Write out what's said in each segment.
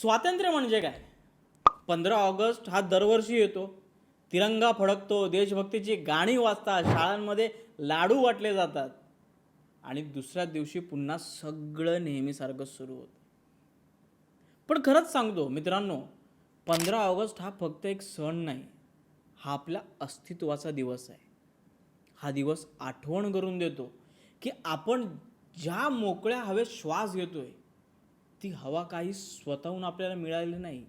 स्वातंत्र्य म्हणजे काय? पंधरा ऑगस्ट हा दरवर्षी येतो. तिरंगा फडकतो. देशभक्तीची गाणी वाजतात. शाळांमध्ये लाडू वाटले जातात. आणि दुसऱ्या दिवशी पुन्हा सगळं नेहमीसारखं सुरू होतं. पण खरंच सांगतो मित्रांनो पंधरा ऑगस्ट हा फक्त एक सण नाही. हा आपल्या अस्तित्वाचा दिवस आहे. हा दिवस आठवण करून देतो की आपण ज्या मोकळ्या हवेत श्वास घेतोय ती हवा काही स्वतःहून आपल्याला मिळालेली नाही.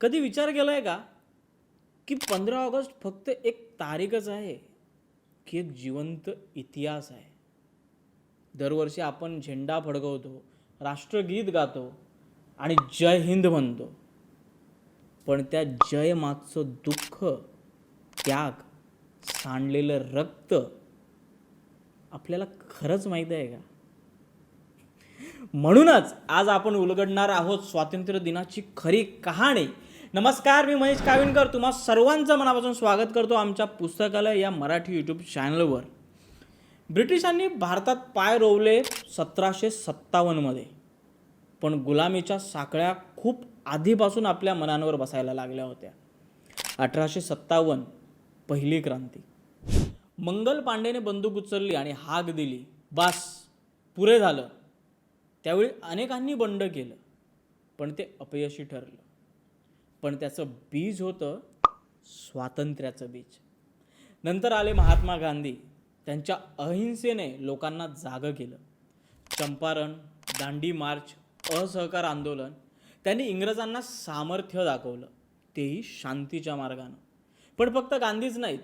कधी विचार केला आहे का? की पंधरा ऑगस्ट फक्त एक तारीखच आहे की एक जिवंत इतिहास आहे. दरवर्षी आपण झेंडा फडकवतो राष्ट्रगीत गातो आणि जय हिंद म्हणतो. पण त्या जय मागचं दुःख त्याग सांडलेलं रक्त आपल्याला खरंच माहीत आहे का? म्हणूनच आज आपण उलगडणार आहोत स्वातंत्र्य दिनाची खरी कहाणी. नमस्कार मी महेश काविणकर. तुम्हा सर्वांचं मनापासून स्वागत करतो आमच्या पुस्तकालय या मराठी यूट्यूब चॅनलवर ब्रिटिशांनी भारतात पाय रोवले सतराशे सत्तावन्नमध्ये पण गुलामीच्या साखळ्या खूप आधीपासून आपल्या मनांवर बसायला लागल्या होत्या. अठराशे सत्तावन्न पहिली क्रांती. मंगल पांडेने बंदूक उचलली आणि हाक दिली. बास पुरे झालं. त्यावेळी अनेकांनी बंड केलं. पण ते अपयशी ठरलं. पण त्याचं बीज होतं स्वातंत्र्याचं बीज. नंतर आले महात्मा गांधी. त्यांच्या अहिंसेने लोकांना जागं केलं. चंपारण दांडी मार्च असहकार आंदोलन त्यांनी इंग्रजांना सामर्थ्य दाखवलं. तेही शांतीच्या मार्गानं. पण फक्त गांधीच नाहीत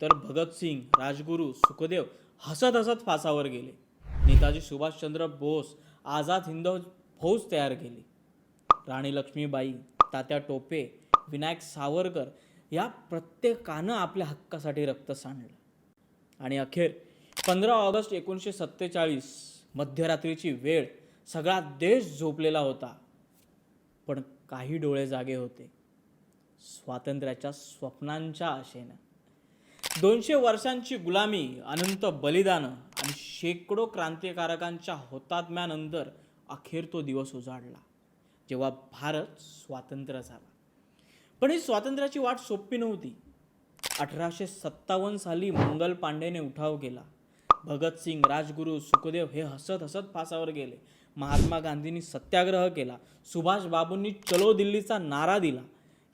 तर भगतसिंग राजगुरू सुखदेव हसत हसत फासावर गेले. नेताजी सुभाषचंद्र बोस आझाद हिंद फौज तयार केली. राणी लक्ष्मीबाई तात्या टोपे विनायक सावरकर या प्रत्येकानं आपल्या हक्कासाठी रक्त सांडलं. आणि अखेर पंधरा ऑगस्ट एकोणीसशे सत्तेचाळीस मध्यरात्रीची वेळ सगळा देश झोपलेला होता. पण काही डोळे जागे होते. स्वातंत्र्याच्या स्वप्नांच्या आशेनं. दोनशे वर्षांची गुलामी अनंत बलिदानं आणि शेकडो क्रांतिकारकांच्या हुतात्म्यानंतर अखेर तो दिवस उजाडला जेव्हा भारत स्वातंत्र्य झाला. पण ही स्वातंत्र्याची वाट सोपी नव्हती. अठराशे सत्तावन्न साली मंगल पांडेने उठाव केला. भगतसिंग राजगुरू सुखदेव हे हसत हसत फासावर गेले. महात्मा गांधींनी सत्याग्रह केला. सुभाष बाबूंनी चलो दिल्लीचा नारा दिला.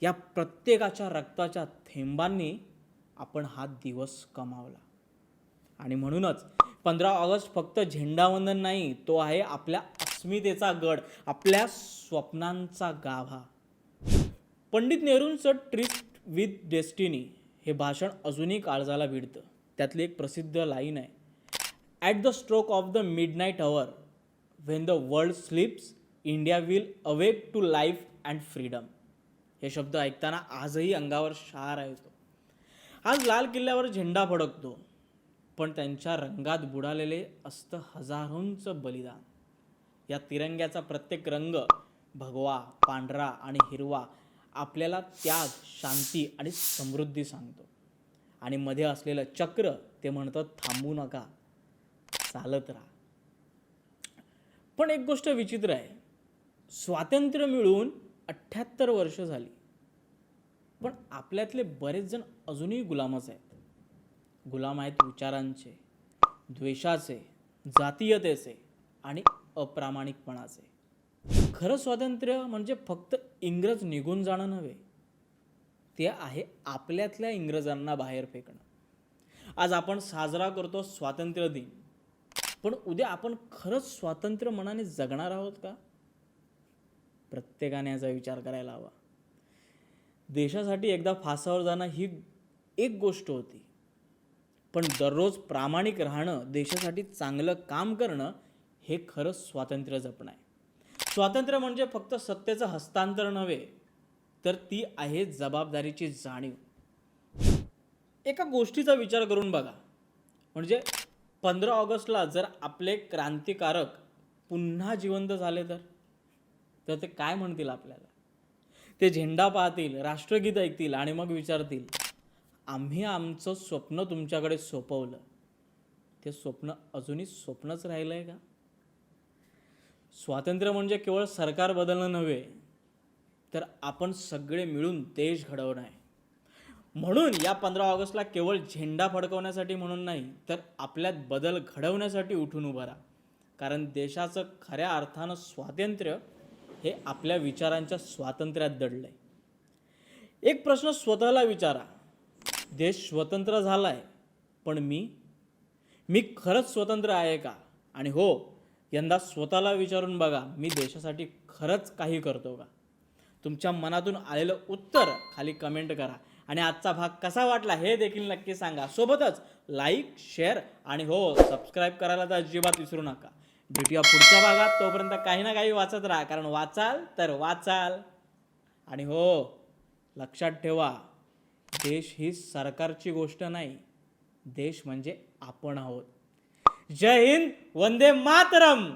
या प्रत्येकाच्या रक्ताच्या थेंबांनी आपण हा दिवस कमावला. आणि म्हणूनच पंधरा ऑगस्ट फक्त झेंडावंदन नाही तो आहे आपल्या अस्मितेचा गड आपल्या स्वप्नांचा गाभा. पंडित नेहरूंचं ट्रिस्ट विथ डेस्टिनी हे भाषण अजूनही काळजाला भिडतं. त्यातली एक प्रसिद्ध लाईन आहे. At the stroke of the midnight hour when the world sleeps India will awake to life and freedom. हे शब्द ऐकताना आजही अंगावर शार येतो. आज लाल किल्ल्यावर झेंडा फडकतो. पण त्यांच्या रंगात बुडालेले असतं हजारोंचं बलिदान. या तिरंग्याचा प्रत्येक रंग भगवा पांढरा आणि हिरवा आपल्याला त्याग शांती आणि समृद्धी सांगतो. आणि मध्ये असलेलं चक्र ते म्हणतं थांबू नका चालत राहा. पण एक गोष्ट विचित्र आहे. स्वातंत्र्य मिळून अठ्ठ्याहत्तर वर्ष झाली. पण आपल्यातले बरेच जण अजूनही गुलामच आहेत. गुलाम आहेत विचारांचे द्वेषाचे जातीयतेचे आणि अप्रामाणिकपणाचे. खरं स्वातंत्र्य म्हणजे फक्त इंग्रज निघून जाणं नव्हे ते आहे आपल्यातल्या इंग्रजांना बाहेर फेकणं. आज आपण साजरा करतो स्वातंत्र्य दिन पण उद्या आपण खरंच स्वातंत्र्य मनाने जगणार आहोत का? प्रत्येकाने याचा विचार करायला हवा. देशासाठी एकदा फासावर जाणं ही एक गोष्ट होती. पण दररोज प्रामाणिक राहणं देशासाठी चांगलं काम करणं हे खरंच स्वातंत्र्य जपणं आहे. स्वातंत्र्य म्हणजे फक्त सत्तेचं हस्तांतरण नव्हे तर ती आहे जबाबदारीची जाणीव. एका गोष्टीचा विचार करून बघा. म्हणजे पंधरा ऑगस्टला जर आपले क्रांतिकारक पुन्हा जिवंत झाले तर? तर ते काय म्हणतील आपल्याला? ते झेंडा पाहतील राष्ट्रगीत ऐकतील आणि मग विचारतील आम्ही आमचं स्वप्न तुमच्याकडे सोपवलं. ते स्वप्न अजूनही स्वप्नच राहिलं आहे का? स्वातंत्र्य म्हणजे केवळ सरकार बदलणं नव्हे तर आपण सगळे मिळून देश घडवणं आहे. म्हणून या पंधरा ऑगस्टला केवळ झेंडा फडकवण्यासाठी म्हणून नाही तर आपल्यात बदल घडवण्यासाठी उठून उभा राहा. कारण देशाचं खऱ्या अर्थानं स्वातंत्र्य हे आपल्या विचारांच्या स्वातंत्र्यात दडलं आहे एक प्रश्न स्वतःला विचारा. देश स्वतंत्र झाला आहे पण मी मी खरंच स्वतंत्र आहे का? आणि हो यंदा स्वतःला विचारून बघा मी देशासाठी खरंच काही करतो का? तुमच्या मनातून आलेलं उत्तर खाली कमेंट करा. आणि आजचा भाग कसा वाटला हे देखील नक्की सांगा. सोबतच लाईक शेअर आणि हो सबस्क्राईब करायला तर अजिबात विसरू नका. भेटूया पुढच्या भागात. तोपर्यंत काही ना काही वाचत राहा. कारण वाचाल तर वाचाल. आणि हो लक्षात ठेवा देश ही सरकारची गोष्ट नाही. देश म्हणजे आपण आहोत. जय हिंद वंदे मातरम!